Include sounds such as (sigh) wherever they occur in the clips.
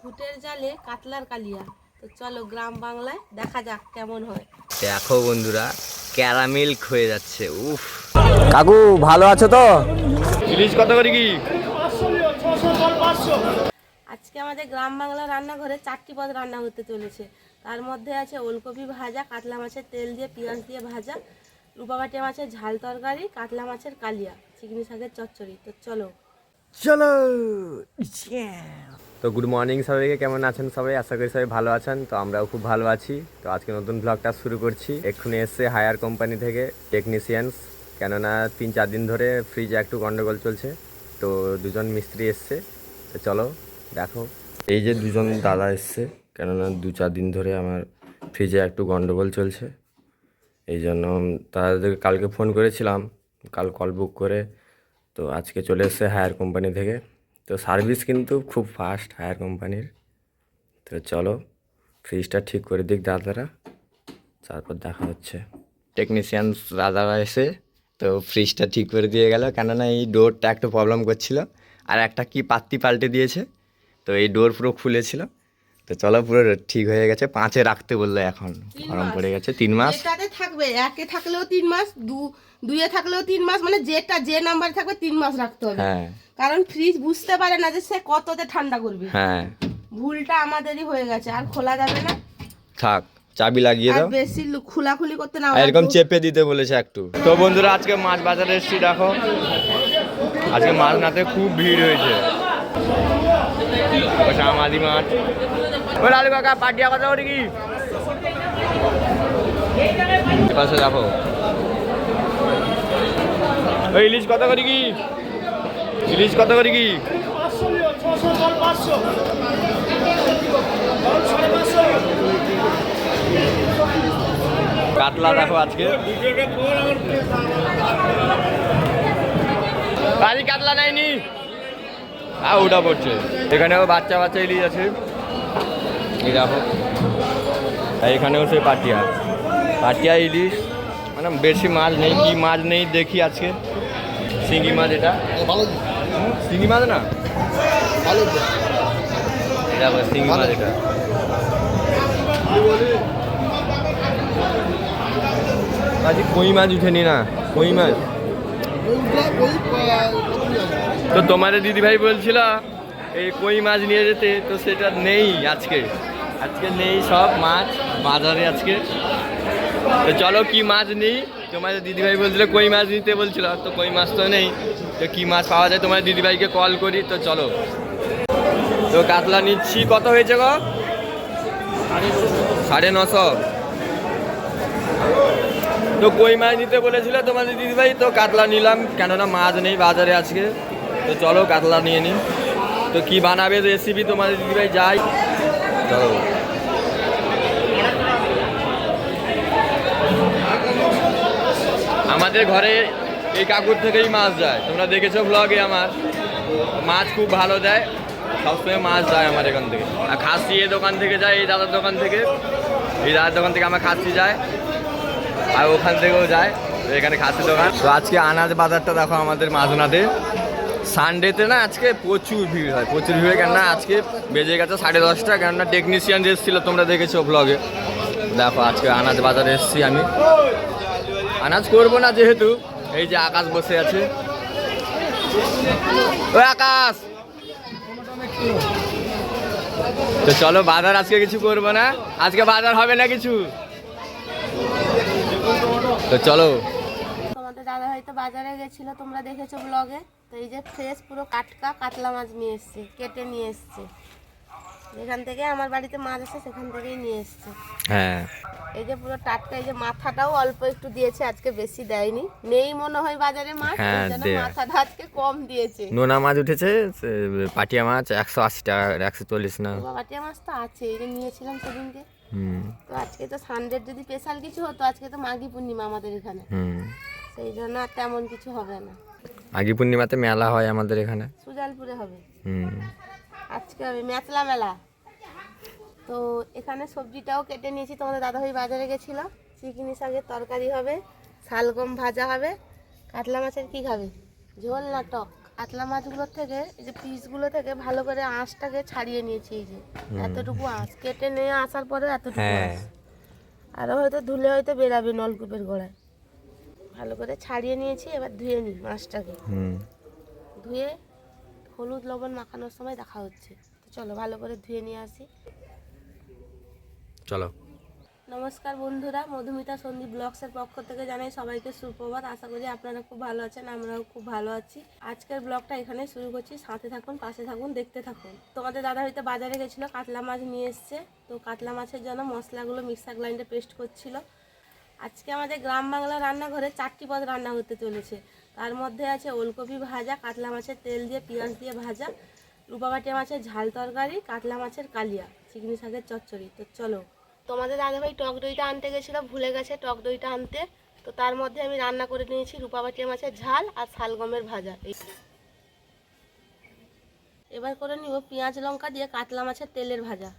ফুটের জালে কাতলার কালিয়া। তো চলো গ্রাম বাংলায় দেখা যাক কেমন হয়। দেখো বন্ধুরা ক্যারামেল হয়ে যাচ্ছে উফ। কাকু ভালো আছো তো? ইলিশ কত করে কি? আজকে আমাদের গ্রাম বাংলা রান্নাঘরে চারটি পদ রান্না হতে চলেছে। তার মধ্যে আছে ওলকপি ভাজা কাতলা মাছের তেল দিয়ে পেঁয়াজ দিয়ে ভাজা রূপাবাটি মাছের ঝাল তরকারি কাতলা মাছের কালিয়া চিকনি শাকের চচ্চড়ি। তো চলো। চলো তো গুড মর্নিং সবাইকে, কেমন আছেন সবাই? আশা করি সবাই ভালো আছেন। তো আমরাও খুব ভালো আছি। তো আজকে নতুন ব্লগটা শুরু করছি। এক্ষুনি এসছে হায়ার কোম্পানি থেকে টেকনিশিয়ানস কেননা তিন চার দিন ধরে ফ্রিজে একটু গন্ডগোল চলছে। তো দুজন মিস্ত্রি এসছে। তো চলো দেখো। এই যে দুজন দাদা এসছে। কেননা দু চার দিন ধরে আমার ফ্রিজে একটু গন্ডগোল চলছে। এই জন্য তাদের কালকে ফোন করেছিলাম। কাল কল বুক করে। তো আজকে চলে এসছে হায়ার কোম্পানি থেকে। তো সার্ভিস কিন্তু খুব ফাস্ট হায়ার কোম্পানির তো চলো ফ্রিজটা ঠিক করে দিক দাদারা তারপর দেখা হচ্ছে। টেকনিশিয়ান দাদারা এসে তো ফ্রিজটা ঠিক করে দিয়ে গেল কেননা এই ডোরটা একটু প্রবলেম করছিল আর একটা কি পাত্তি পাল্টে দিয়েছে তো এই ডোর পুরো খুলেছিল। তো চলো পুরো ঠিক হয়ে গেছে পাঁচে রাখতে বলল এখন গরম পড়ে গেছে তিন মাস। থাকবে একে থাকলেও তিন মাস দু দুইয়ে থাকলেও তিন মাস মানে যেটা যে নাম্বার থাকবে তিন মাস রাখতে হবে। হ্যাঁ। কারণ ফ্রিজ বুঝতে পারে না যে সে কততে ঠান্ডা করবে। হ্যাঁ। ভুলটা আমাদেরই হয়ে গেছে আর খোলা যাবে না। থাক চাবি লাগিয়ে দাও। বেশি খোলাখুলি করতে না এরকম চেপে দিতে বলেছে একটু। তো বন্ধুরা আজকে মাছ বাজারে এসেছি দেখো। আজকে মাছ নাতে খুব ভিড় হয়েছে। আমাদি মাছ। ও লালু কাকা পাটিয়া কথা ওটি কি? পাশে দেখো। ওই ইলিশ কত করি কি? ইলিশ কত করি কি? কাতলা দেখো আজকে। বাড়ি কাতলা নাইনি আ ওটা পড়ছে। এখানেও বাচ্চা বাচ্চা ইলিশ আছে। দেখো। এখানেও সে পাটিয়া। পাটিয়া ইলিশ। মানে বেশি মাছ নেই, কি মাছ নেই দেখি আজকে। শিঙ্গি মাছ এটা? হুম, শিঙ্গি মাছ না? দেখো শিঙ্গি মাছ এটা। আজকে কই মাছ উঠেনি না কই মাছ? তো তোমাদের দিদিভাই বলছিল এই কই মাছ নিয়ে যেতে তো সেটা নেই আজকে। আজকে নেই সব মাছ বাজারে আজকে। তো চলো কি মাছ নেই? তোমাদের দিদিভাই বলছিল, কই মাছ নিতে? বলছিল। তো কই মাছ তো নেই। তো কি মাছ পাওয়া যায়? তোমার দিদিভাইকে কল করি। তো চলো। তো কাতলা নিচ্ছি। কত হয়েছে গো? সাড়ে নশো। তো কই মাছ নিতে বলেছিল তোমাদের দিদিভাই? তো কাতলা নিলাম। কেননা মাছ নেই বাজারে আজকে। তো চলো কাতলা নিয়ে নিই। তো কি বানাবে রেসিপি তোমাদের দিদিভাই? যাই। চলো। আমাদের ঘরে এই কাকুর থেকেই মাছ যায়। তোমরা দেখেছ ব্লগে আমার। মাছ খুব ভালো দেয়। সবসময় মাছ যায় আমার এখান থেকে। আর খাসি এই দোকান থেকে যায়, এই দাদার দোকান থেকে। এই দাদার দোকান থেকে আমার খাসি যায়। আর ওখান থেকেও যায় এখানে খাসি দোকান। তো আজকে আনাজ বাজারটা দেখো আমাদের মাঝনাতে। সানডেতে না আজকে প্রচুর ভিড় হয়। প্রচুর ভিড় কেননা আজকে বেজে গেছে সাড়ে দশটা। কেননা টেকনিশিয়ান যে এসেছিল, তোমরা দেখেছ ব্লগে দেখো, আজকে আনাজ বাজারে এসেছি আমি। আনাজ করব না যেহেতু এই যে আকাশ বসে আছে। ওই আকাশ! তো চলো বাজার আজকে কিছু করব না? আজকে বাজার হবে না কিছু? তো চলো। তোমাদের দাদা হয়তো বাজারে গেছিল তোমরা দেখেছ ব্লগে তো এই যে ফ্রেশ পুরো কাটকা কাতলা মাছ নিয়ে এসছে কেটে নিয়ে এসছে। যেখান থেকে আমার বাড়িতে মাছ আছে সেখান থেকেই নিয়ে এসছে। হ্যাঁ। এই যে পুরো টাটকা এই যে মাথাটাও অল্প একটু দিয়েছে আজকে বেশি দেয়নি। নেই মনে হয় বাজারে মাছ হ্যাঁ। মাথাটা আজকে কম দিয়েছে। নোনা মাছ উঠেছে পাটিয়া মাছ একশো আশি টাকা একশো চল্লিশ না। বাবাটিয়া মাছ তো আছে এই যে নিয়েছিলাম সেদিনকে। হুম। তো আজকে তো সানডের যদি স্পেশাল কিছু হতো আজকে তো মাঘী পূর্ণিমা আমাদের এখানে। হুম। সেই জন্য আর তেমন কিছু হবে না। আগি পূর্ণিমাতে মেলা হয় আমাদের এখানে। সুজালপুরে হবে। হুম। আজকে হবে মেতলা মেলা। তো এখানে সবজিটাও কেটে নিয়েছি। তোমাদের দাদাভাই বাজারে গেছিল। চিকিনি শাকের তরকারি হবে শালগম ভাজা হবে। কাতলা মাছের কি খাবে? ঝোল না টক? কাতলা মাছগুলোর থেকে এই যে পিসগুলো থেকে ভালো করে আঁশটাকে ছাড়িয়ে নিয়েছি এই যে। এতটুকু আঁশ কেটে নিয়ে আসার পরে এতটুকু হ্যাঁ। আঁশ। আরও হয়তো ধুলে হয়তো বেরাবে নলকূপের গোড়ায়। ভালো করে ছাড়িয়ে নিয়েছি এবার ধুয়ে নিই মাছটাকে ধুয়ে হলুদ লবণ মাখানোর সময় দেখা হচ্ছে। তো চলো ভালো করে ধুয়ে নিয়ে আসি। চলো। নমস্কার বন্ধুরা, মধুমিতা সন্দীপ ব্লগসের পক্ষ থেকে জানাই সবাইকে সুপ্রভাত। আশা করি আপনারা খুব ভালো আছেন, আমরাও খুব ভালো আছি। আজকের ব্লগটা এখানে শুরু করছি। সাথে থাকুন, পাশে থাকুন, দেখতে থাকুন। তোমাদের দাদা হয়তো বাজারে গেছিল, কাতলা মাছ নিয়ে এসছে। তো কাতলা মাছের জন্য মশলাগুলো মিক্সার গ্রাইন্ডে পেস্ট করছিল। আজকে আমাদের গ্রাম বাংলা রান্নাঘরে চারটি পদ রান্না হতে চলেছে। তার মধ্যে আছে ওলকপি ভাজা, কাতলা মাছের তেল দিয়ে, পেঁয়াজ দিয়ে ভাজা রূপাবাটিয়া মাছের ঝাল তরকারি, কাতলা মাছের কালিয়া চিকনি শাকের চচ্চড়ি। তো চলো তোমাদের দাদাভাই টক দইটা আনতে গেছিল, ভুলে গেছে টক দইটা আনতে। তো তার মধ্যে আমি রান্না করে নিয়েছি রূপাবাটিয়া মাছের ঝাল আর শালগমের ভাজা। এবার করে নিব পেঁয়াজ লঙ্কা দিয়ে কাতলা মাছের তেলের ভাজা।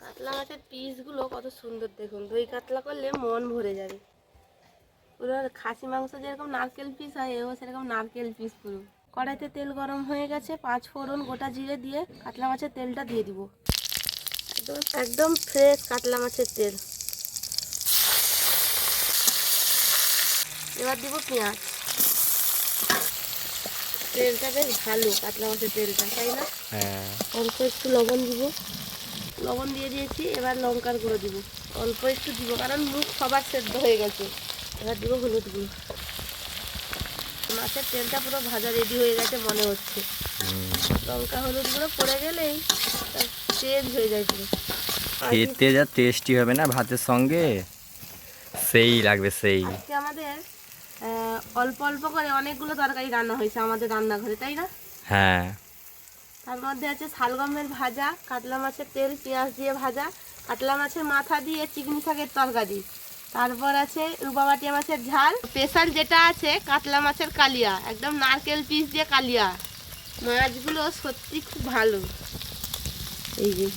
কাতলা মাছের পিসগুলো কত সুন্দর দেখুন, দই কাতলা করলে মন ভরে যাবে। পুরো খাসি মাংস যেরকম নারকেল পিস হয়, এও সেরকম নারকেল পিস পুরো। কড়াইতে তেল গরম হয়ে গেছে, পাঁচ ফোড়ন গোটা জিরে দিয়ে কাতলা মাছের তেলটা দিয়ে দিব। একদম ফ্রেশ কাতলা মাছের তেল। এবার দিব পেঁয়াজ। তেলটা বেশ ভালো কাতলা মাছের তেলটা তাই না? হ্যাঁ। অল্প একটু লবণ দিব। লবণ দিয়ে দিয়েছি এবার লঙ্কার গুঁড়ো দিব। অল্প একটু দিব কারণ মুখ সবার সেদ্ধ হয়ে গেছে। এবার দিব হলুদ গুঁড়ো। মাছের তেলটা পুরো ভাজা রেডি হয়ে গেছে মনে হচ্ছে। লঙ্কা হলুদ গুঁড়ো পড়ে গেলেই চেঞ্জ হয়ে যায় পুরো। খেতে যা টেস্টি হবে না ভাতের সঙ্গে? সেই লাগবে সেই। আজকে আমাদের অল্প অল্প করে অনেকগুলো তরকারি রান্না হয়েছে আমাদের রান্নাঘরে তাই না? হ্যাঁ। তার মধ্যে আছে শালগমের ভাজা কাতলা মাছের তেল পেঁয়াজ দিয়ে ভাজা কাতলা মাছের মাথা দিয়ে চিকনি শাকের তরকারি। তারপর আছে রূপাবাটিয়া মাছের ঝাল স্পেশাল যেটা আছে কাতলা মাছের কালিয়া একদম নারকেল পিস দিয়ে কালিয়া। মাছগুলো সত্যি খুব ভালো। এই যে।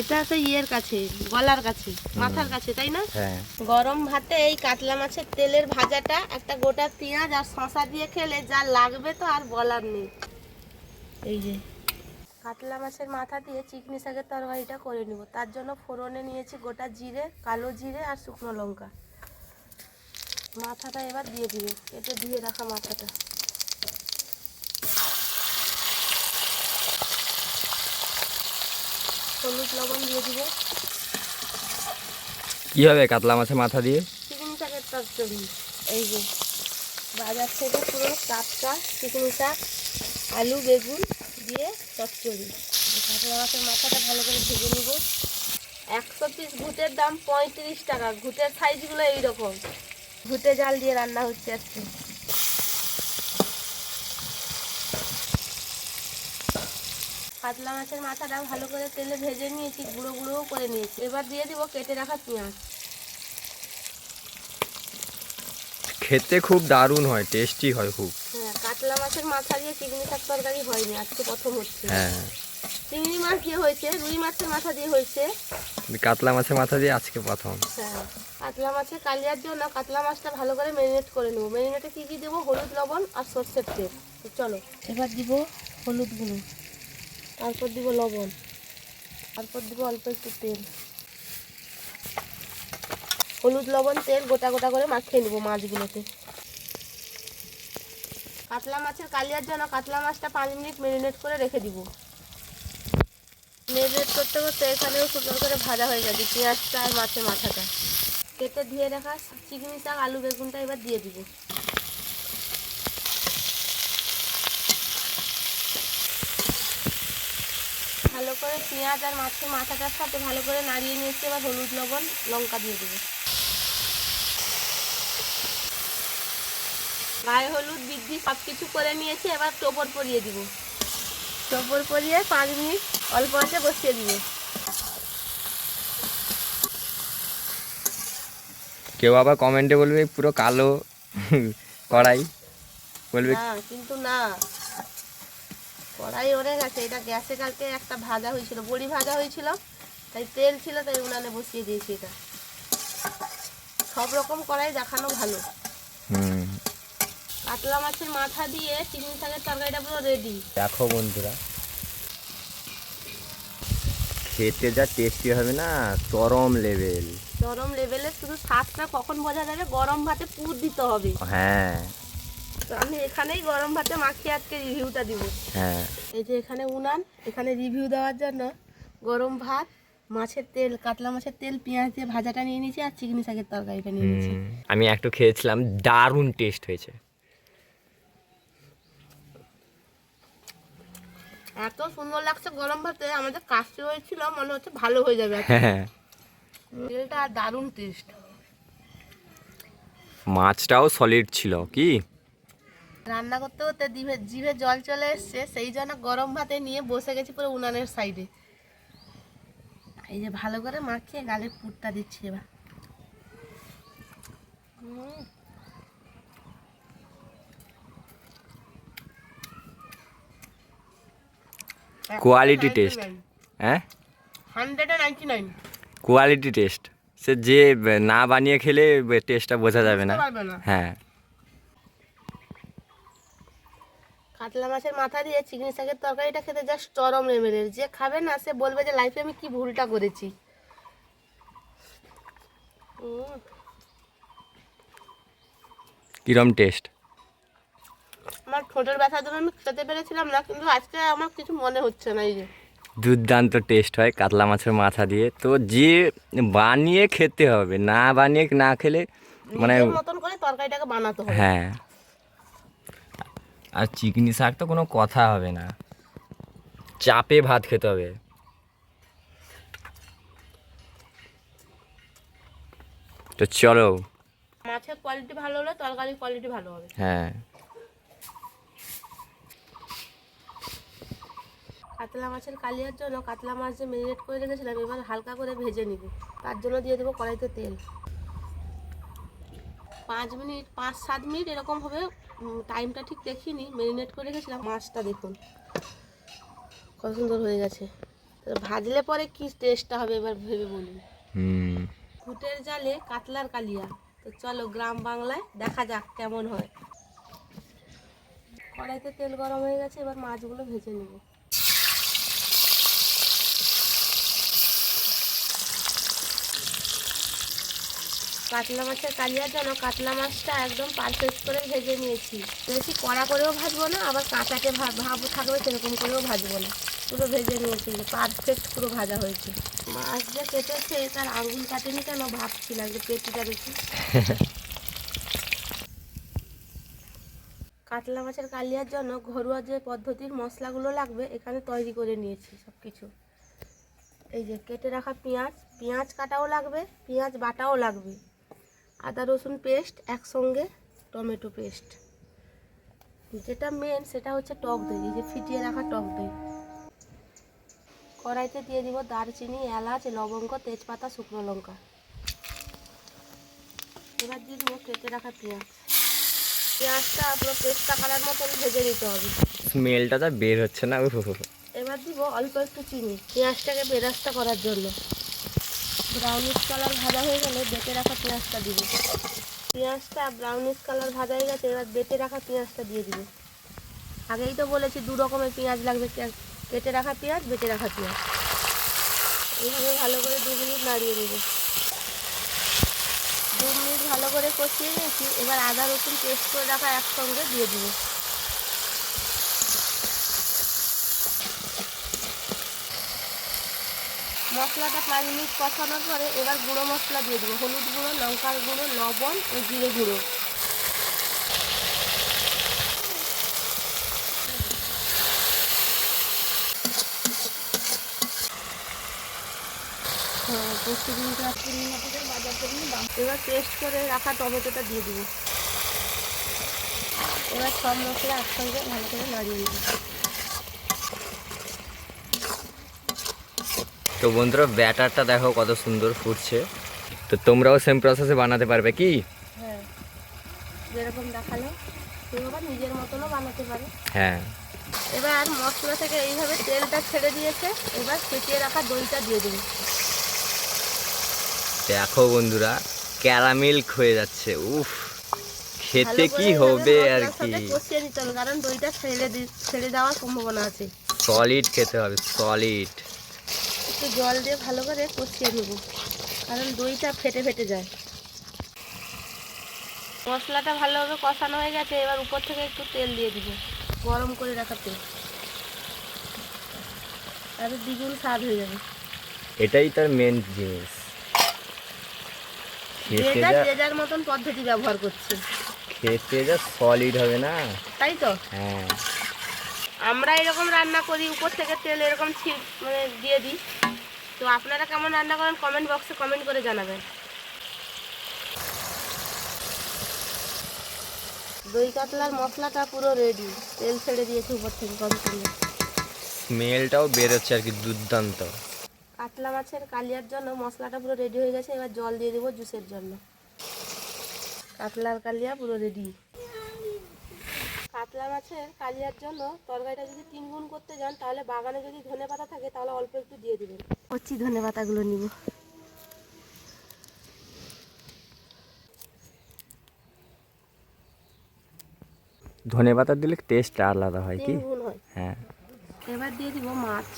এটা আছে ইয়ের কাছে গলার কাছে মাথার কাছে তাই না? হ্যাঁ। গরম ভাতে এই কাতলা মাছের তেলের ভাজাটা একটা গোটা পেঁয়াজ আর শশা দিয়ে খেলে যা লাগবে তো আর বলার নেই। এই যে। কাতলা মাছের মাথা দিয়ে চিকনি শাকের তরকারিটা করে নিব। তার জন্য ফোড়নে নিয়েছি গোটা জিরে কালো জিরে আর শুকনো লঙ্কা। মাথাটা এবার দিয়ে দিব এটা ধুয়ে রাখা মাথাটা। হলুদ লবণ দিয়ে দিব। কি হবে কাতলা মাছের মাথা দিয়ে? চিকনি শাকের চচ্চড়ি এই যে বাজার থেকে পুরো টাটকা চিকনি শাক আলু বেগুন দিয়ে চচ্চড়ি। কাতলা মাছের মাথাটা ভালো করে ভেজে নেব। একশো পিস ঘুটের দাম পঁয়ত্রিশ টাকা। ঘুটের সাইজগুলো এইরকম। ঘুটে জাল দিয়ে রান্না হচ্ছে আজকে। কাতলা মাছের মাথাটা ভালো করে তেলে ভেজে নিয়েছি গুঁড়ো গুঁড়োও করে নিয়েছি। এবার দিয়ে দিব কেটে রাখা পেঁয়াজ। খেতে খুব দারুণ হয় টেস্টি হয় খুব। হ্যাঁ কাতলা মাছের মাথা দিয়ে চিংড়ি শাক তরকারি হয়নি আজকে প্রথম হচ্ছে। হ্যাঁ। চিংড়ি মাছ দিয়ে হয়েছে রুই মাছের মাথা দিয়ে হয়েছে। কাতলা মাছের মাথা দিয়ে আজকে প্রথম। হ্যাঁ কাতলা মাছের কালিয়ার জন্য কাতলা মাছটা ভালো করে ম্যারিনেট করে নেব। ম্যারিনেটে কী কী দেবো? হলুদ লবণ আর সর্ষের তেল। তো চলো এবার দিব হলুদ গুঁড়ো। তারপর দিব লবণ। তারপর দিব অল্প একটু তেল। হলুদ, লবণ, তেল গোটা গোটা করে মাখিয়ে নেব মাছগুলোতে। কাতলা মাছের কালিয়ার জন্য কাতলা মাছটা পাঁচ মিনিট ম্যারিনেট করে রেখে দিব। ম্যারিনেট করতে করতে এখানেও সুন্দর করে ভাজা হয়ে যাবে পেঁয়াজটা আর মাছের মাথাটা। কেটে ধুয়ে রাখা চিকনি শাক, আলু, বেগুনটা এবার দিয়ে দিব ভালো করে পেঁয়াজ আর মাছের মাথাটার সাথে ভালো করে নাড়িয়ে নিয়েছি এবার হলুদ লবণ লঙ্কা দিয়ে দেবো। গায়ে হলুদ বৃদ্ধি সব কিছু করে নিয়েছি এবার টোপর পরিয়ে দিব। টোপর পরিয়ে পাঁচ মিনিট অল্প আছে বসিয়ে দিব। কেউ আবার কমেন্টে বলবে পুরো কালো কড়াই। বলবে কিন্তু না। কড়াই ওরে গেছে এটা গ্যাসে কালকে একটা ভাজা হয়েছিল বড়ি ভাজা হয়েছিল তাই তেল ছিল তাই উনানে বসিয়ে দিয়েছি এটা। সব রকম কড়াই দেখানো ভালো। কাতলা মাছের মাথা দিয়ে চিংড়ি শাকের তরকারিটা পুরো রেডি দেখো বন্ধুরা খেতে যা টেস্টি হবে না চরম লেভেল চরম লেভেলে শুধু স্বাদটা কখন বোঝা যাবে? গরম ভাতে পুর দিতে হবে। হ্যাঁ। তো আমি এখানেই গরম ভাতে মাখিয়ে আজকে রিভিউটা দিব। হ্যাঁ। এই যে এখানে উনান এখানে রিভিউ দেওয়ার জন্য গরম ভাত মাছের তেল কাতলা মাছের তেল পেঁয়াজ দিয়ে ভাজাটা নিয়ে নিয়েছি আর চিকনি শাকের তরকারিটা নিয়ে নিয়েছি। আমি একটু খেয়েছিলাম দারুণ টেস্ট হয়েছে। এত সুন্দর লাগছে গরম ভাতে আমাদের কাশি হয়েছিল মনে হচ্ছে ভালো হয়ে যাবে। হ্যাঁ। তেলটা আর দারুণ টেস্ট মাছটাও সলিড ছিল কি? রান্না করতে করতে জিভে জিভে জল চলে এসছে সেই জন্য গরম ভাতে নিয়ে বসে গেছি পুরো উনানের সাইডে। এই যে ভালো করে মাখিয়ে গালে পুরটা দিচ্ছি এবার। কোয়ালিটি টেস্ট হ্যাঁ? কোয়ালিটি টেস্ট সে যে না বানিয়ে খেলে টেস্টটা বোঝা যাবে না। হ্যাঁ। কাতলা মাছের মাথা দিয়ে চিংড়ি শাকের তরকারিটা খেতে জাস্ট চরম লেভেলের যে খাবে না সে বলবে যে লাইফে আমি কি ভুলটা করেছি। কিরম টেস্ট আমার ঠোঁটের ব্যথার জন্য আমি খেতে পেরেছিলাম না কিন্তু আজকে আমার কিছু মনে হচ্ছে না এই যে। দুর্দান্ত টেস্ট হয় কাতলা মাছের মাথা দিয়ে। তো যে বানিয়ে খেতে হবে না বানিয়ে না খেলে মানে মতন করে তরকারিটাকে বানাতে হবে। হ্যাঁ। আর চিকনি শাক তো কোনো কথা হবে না। চাপে ভাত খেতে হবে। তো চলো। মাছের কোয়ালিটি ভালো হলে তরকারির কোয়ালিটি ভালো হবে। হ্যাঁ। কাতলা মাছের কালিয়ার জন্য কাতলা মাছ যে মেরিনেট করে রেখেছিলাম এবার হালকা করে ভেজে নিব। তার জন্য দিয়ে দেবো কড়াইতে তেল। পাঁচ মিনিট পাঁচ সাত মিনিট এরকম হবে। টাইমটা ঠিক দেখিনি মেরিনেট করে রেখেছিলাম। মাছটা দেখুন কত সুন্দর হয়ে গেছে। ভাজলে পরে কি টেস্টটা হবে এবার ভেবে বলি হুম। ফুটের জালে কাতলার কালিয়া। তো চলো গ্রাম বাংলায় দেখা যাক কেমন হয়। কড়াইতে তেল গরম হয়ে গেছে এবার মাছগুলো ভেজে নেব। কাতলা মাছের কালিয়ার জন্য কাতলা মাছটা একদম পারফেক্ট করে ভেজে নিয়েছি। বেশি কড়া করেও ভাজবো না আবার কাঁচাকে ভা- ভাবও থাকবে সেরকম করেও ভাজবো না। পুরো ভেজে নিয়েছি পারফেক্ট পুরো ভাজা হয়েছে। মাছ যে কেটেছে তার আঙুল কাটেনি কেন? ভাবছিলাম যে পেটিটা দেখি। (laughs) কাতলা মাছের কালিয়ার জন্য ঘরোয়া যে পদ্ধতির মশলাগুলো লাগবে এখানে তৈরি করে নিয়েছি সব কিছু এই যে কেটে রাখা পেঁয়াজ পেঁয়াজ কাটাও লাগবে পেঁয়াজ বাটাও লাগবে। আদা রসুন পেস্ট একসঙ্গে টমেটো পেস্ট। যেটা মেন সেটা হচ্ছে টক দই যে ফিটিয়ে রাখা টক দই। কড়াইতে দিয়ে দিব দারচিনি এলাচ লবঙ্গ তেজপাতা শুকনো লঙ্কা। এবার দিয়ে দিব কেটে রাখা পেঁয়াজ। পেঁয়াজটা আপনার পেস্টটা কালার মতন ভেজে নিতে হবে। স্মেলটা তো বের হচ্ছে না এবার দিব অল্প একটু চিনি পেঁয়াজটাকে বেরাস্তা করার জন্য। ব্রাউনিশ কালার ভাজা হয়ে গেলে বেটে রাখা পেঁয়াজটা দিব। পেঁয়াজটা ব্রাউনিশ কালার ভাজা হয়ে গেছে, এবার বেটে রাখা পেঁয়াজটা দিয়ে দিব। আগেই তো বলেছি, দু রকমের পেঁয়াজ লাগবে কেটে রাখা পেঁয়াজ, বেটে রাখা পেঁয়াজ। এইভাবে ভালো করে দু মিনিট নাড়িয়ে নেব। দু মিনিট ভালো করে কষিয়ে নিয়েছি, এবার আদা রসুন পেস্ট করে রাখা একসঙ্গে দিয়ে দিব। মশলাটা পাঁচ মিনিট কষানোর পরে এবার গুঁড়ো মশলা দিয়ে দেবো। হলুদ গুঁড়ো লঙ্কার গুঁড়ো লবণ ও জিরে গুঁড়ো। হ্যাঁ, এবার পেস্ট করে রাখা টমেটোটা দিয়ে দেবো। এবার সব মশলা একসঙ্গে ভালো করে নাড়িয়ে নেব। তো বন্ধুরা ব্যাটারটা দেখো কত সুন্দর ফুটছে। তো তোমরাও সেম প্রসেসে বানাতে পারবে কি? হ্যাঁ যেরকম দেখাল নিজের মতনও বানাতে পারে। হ্যাঁ। এবার মশলা থেকে এইভাবে তেলটা ছেড়ে দিয়েছে এবার ফেটিয়ে রাখা দইটা দিয়ে দেবো। দেখো বন্ধুরা ক্যারামেল হয়ে যাচ্ছে উফ খেতে কি হবে আর কি? কষিয়ে নিতে হবে কারণ দইটা ছেড়ে ছেড়ে যাওয়ার সম্ভাবনা আছে। সলিড খেতে হবে সলিড একটু জল দিয়ে ভালো করে কষিয়ে নেব। কারণ দইটা ফেটে ফেটে যায়। মশলাটা ভালোভাবে কষানো হয়ে গেছে এবার উপর থেকে একটু তেল দিয়ে দিব গরম করে রাখা তেল। তাহলে দ্বিগুণ স্বাদ হয়ে যাবে। এটাই তার মেন জিনিস। যে যার মতন পদ্ধতি ব্যবহার করছে। খেতে যা সলিড হবে না? তাই তো? হ্যাঁ। আমরা এরকম রান্না করি উপর থেকে তেল এরকম ছিট মানে দিয়ে দিই। তো আপনারা কেমন রান্না করেন কমেন্ট বক্সে কমেন্ট করে জানাবেন। দই কাতলার মশলাটা পুরো রেডি তেল ছেড়ে দিয়েছি উপর থেকে কম তেলে স্মেলটাও বেরোচ্ছে আর কি দুর্দান্ত। কাতলা মাছের কালিয়ার জন্য মশলাটা পুরো রেডি হয়ে গেছে এবার জল দিয়ে দেবো জুসের জন্য। কাতলার কালিয়া পুরো রেডি কাতলা মাছের কালিয়ার জন্য তরকারিটা যদি তিন গুণ করতে যান তাহলে বাগানে যদি ধনে পাতা থাকে তাহলে অল্প একটু দিয়ে দিবেন। কচি ধনে পাতাগুলো নিব। ধনে পাতা দিলে টেস্ট আলাদা হয় কি? হয়। হ্যাঁ। এবার দিয়ে দিব মাছ।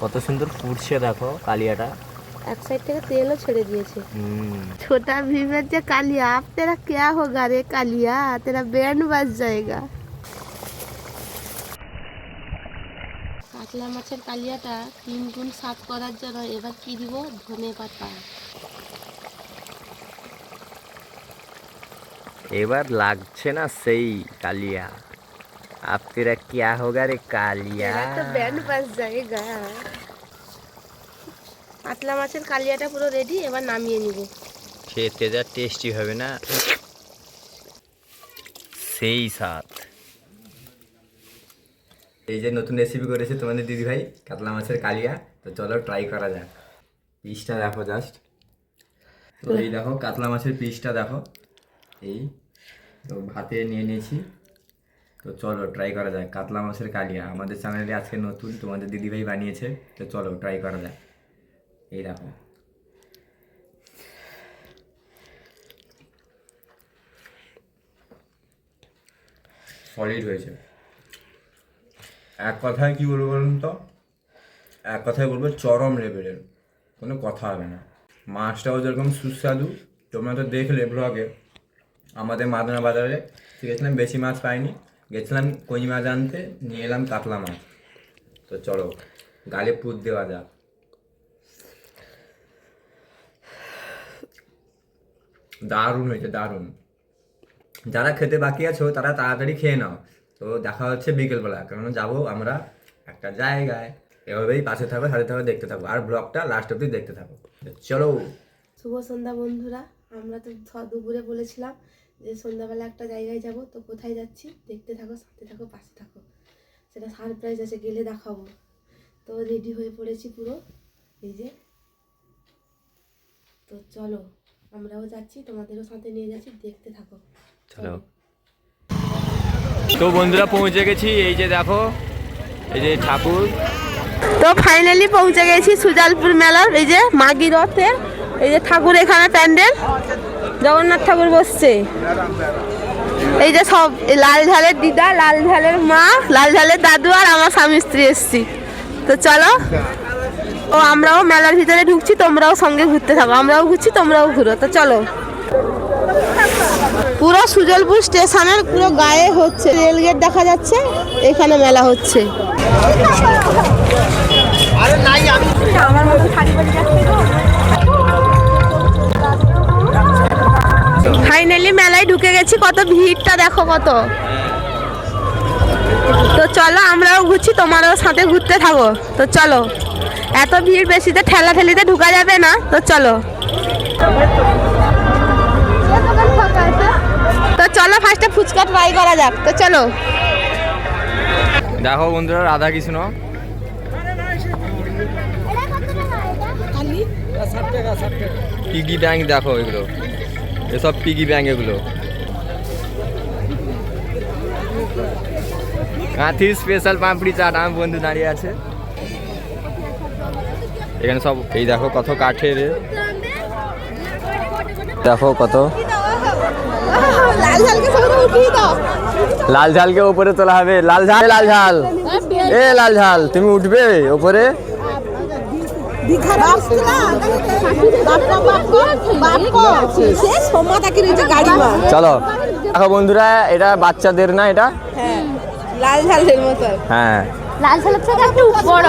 কত সুন্দর ফুটছে দেখো কালিয়াটা। এক সাইড থেকে তেলও ছেড়ে দিয়েছে। ছোটা ভীমের যে কালিয়া আপ তেরা ক্যা হোগা রে কালিয়া? তেরা ব্যান্ড বাজ জায়গা কাতলা মাছের কালিয়াটা তিন গুণ সাত করার জন্য এবার কি দিব? ধনে পাতা। এবার লাগছে না সেই কালিয়া। আপ তেরা ক্যা হোগা রে কালিয়া? তো ব্যান্ড বাজ জায়গা পাতলা মাছের কালিয়াটা পুরো রেডি এবার নামিয়ে নিব। খেতে যা টেস্টি হবে না। সেই সাথ এই যে নতুন রেসিপি করেছে তোমাদের দিদি ভাই কাতলা মাছের কালিয়া, তো চলো ট্রাই করা যাক। পিসটা দেখো জাস্ট তো এই দেখো, কাতলা মাছের পিসটা দেখো। এই, তো ভাতে নিয়ে নিয়েছি। তো চলো ট্রাই করা যাক, কাতলা মাছের কালিয়া। আমাদের চ্যানেলে আজকে নতুন, তোমাদের দিদিভাই বানিয়েছে, তো চলো ট্রাই করা যাক। এই দেখো সলিড হয়েছে। এক কথায় কি বলব বলুন তো? এক কথায় বলব চরম লেভেলের কোনো কথা হবে না। মাছটাও যেরকম সুস্বাদু। তোমরা তো দেখলে ব্লগে আমাদের মাদনা বাজারে। গেছিলাম বেশি মাছ পাইনি। গেছিলাম কই মাছ আনতে? নিয়ে এলাম কাতলা মাছ। তো চলো, গালে পুত দেওয়া যাক। দারুণ হয়েছে, দারুণ। যারা খেতে বাকি আছো, তারা তাড়াতাড়ি খেয়ে নাও। তো দেখা হচ্ছে বিকেলবেলা কারণ যাব আমরা একটা জায়গায়। এভাবেই পাশে থাকো, সাথে থাকো, দেখতে থাকো। আর ব্লগটা লাস্ট অব্দি দেখতে থাকো। চলো। শুভ সন্ধ্যা বন্ধুরা। আমরা তো দুপুরে বলেছিলাম যে সন্ধ্যাবেলা একটা জায়গায় যাব, তো কোথায় যাচ্ছি? দেখতে থাকো, সাথে থাকো, পাশে থাকো। সেটা সারপ্রাইজ আছে, গেলে দেখাবো। তো রেডি হয়ে পড়েছি পুরো। এই যে। তো চলো। আমরাও যাচ্ছি তোমাদেরও সাথে নিয়ে যাচ্ছি দেখতে থাকো। চলো। তো বন্ধুরা পৌঁছে গেছি। এই যে দেখো এই যে ঠাকুর। তো ফাইনালি পৌঁছে গেছি সুজালপুর মেলার এই যে মাগি রথে এই যে ঠাকুর এখানে প্যান্ডেল। জগন্নাথ ঠাকুর বসছে। এই যে সব লাল ঝালের দিদা লাল ঝালের মা লাল ঝালের দাদু আর আমার স্বামী স্ত্রী এসছি। তো চলো। ও আমরাও মেলার ভিতরে ঢুকছি তোমরাও সঙ্গে ঘুরতে থাকো। আমরাও ঘুরছি তোমরাও ঘুরো। তো চলো। পুরো সুজলপুর স্টেশনের পুরো গায়ে হচ্ছে। রেলগেট দেখা যাচ্ছে এখানে মেলা হচ্ছে। ফাইনালি মেলায় ঢুকে গেছি কত ভিড়টা দেখো কত। তো চলো আমরাও ঘুরছি তোমারও সাথে ঘুরতে থাকো। তো চলো। এত ভিড় বেশিতে ঠেলা ঠেলিতে ঢুকা যাবে না। তো চলো। তো চলো ফার্স্টে ফুচকা ট্রাই করা যাক। তো চলো। দেখো বন্ধুরা, রাধা কৃষ্ণ। পিগি ব্যাংক দেখো এগুলো? এসব পিগি ব্যাংক এগুলো? কাঁথি স্পেশাল পাঁপড়ি চাট, আমার বন্ধু দাঁড়িয়ে আছে। এখানে সব এই দেখো কত কাঠের। দেখো কত। লাল ঝালকে সবাই লাল ঝালকে উপরে তোলা হবে। লাল ঝাল লাল ঝাল। এ লাল ঝাল তুমি উঠবে উপরে। চলো। দেখো বন্ধুরা এটা বাচ্চাদের না এটা? লাল ঝালের মতো হ্যাঁ। লাল ঝালের থেকে একটু বড়।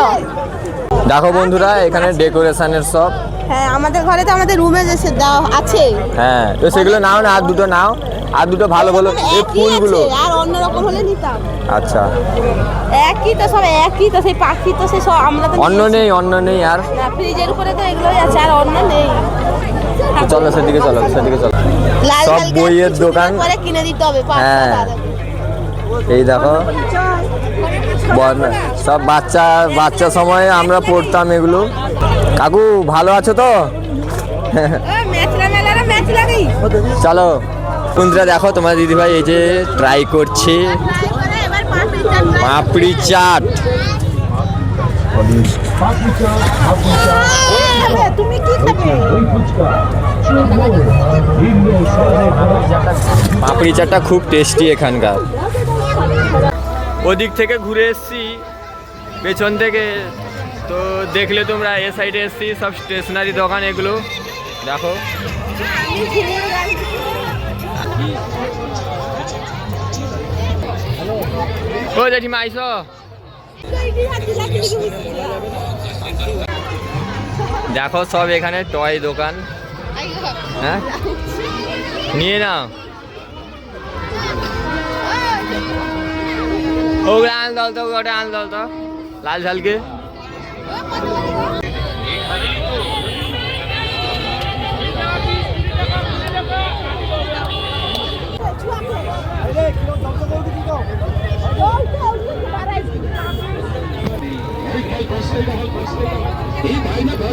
দেখো বন্ধুরা এখানে ডেকোরেশনের সব হ্যাঁ আমাদের ঘরে তো আমাদের রুমে যে সে দেওয়া আছে। হ্যাঁ তো সেগুলো নাও না আর দুটো নাও। আর দুটো ভালো ভালো এই ফুলগুলো। আর অন্য রকম হলে নিতাম। আচ্ছা। একই তো সব একই তো সেই পাখি তো সেই সব আমরা তো অন্য নেই অন্য নেই আর। না ফ্রিজের উপরে তো এগুলোই আছে আর অন্য নেই। চলো সেদিকে চলো সেদিকে চলো। সব বইয়ের দোকান। পরে কিনে দিতে হবে হ্যাঁ। এই দেখো সব বাচ্চা বাচ্চা সময়ে আমরা পড়তাম এগুলো। কাকু, ভালো আছো তো? চলো বন্ধুরা দেখো, তোমার দিদিভাই এই যে ট্রাই করছে। পাঁপড়ি চাট। পাপড়ি চাটটা খুব টেস্টি এখানকার। ওদিক থেকে ঘুরে এসছি, পেছন থেকে। তো দেখলে তোমরা এ সাইডে এসছি, সব স্টেশনারি দোকান এগুলো। দেখো। ও জেঠিমা, আইসো? দেখো সব এখানে টয় দোকান। হ্যাঁ? নিয়ে নাও। ওগুলো আন দাও তো ওটা আন দাও তো। লাল ঝালকে।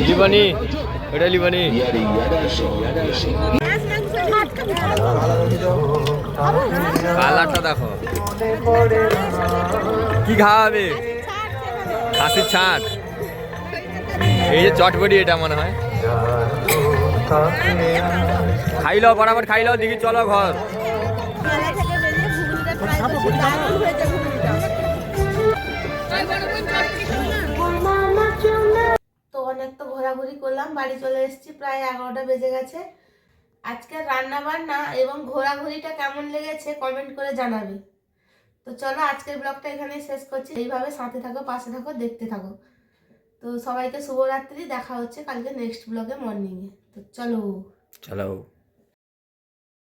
লিবানি ওটা লিবানি কালারটা দেখো। কি খাওয়াবে? খাসির ছাট। এই যে চটপটি এটা মনে হয়। খাইলো ফটাফট খাইলো দেখি চলো ঘর। ঘোরাঘুরি করলাম, বাড়ি চলে এসেছি, প্রায় এগারোটা বেজে গেছে। আজকের রান্না বান্না এবং ঘোরাঘুরিটা কেমন লেগেছে কমেন্ট করে জানাবি। তো চলো আজকের ব্লগটা এখানে শেষ করছি। এইভাবে সাথে থাকো, পাশে থাকো, দেখতে থাকো। তো সবাইকে শুভরাত্রি, দেখা হচ্ছে কালকে নেক্সট ব্লগে মর্নিংয়ে তো চলো। চলো।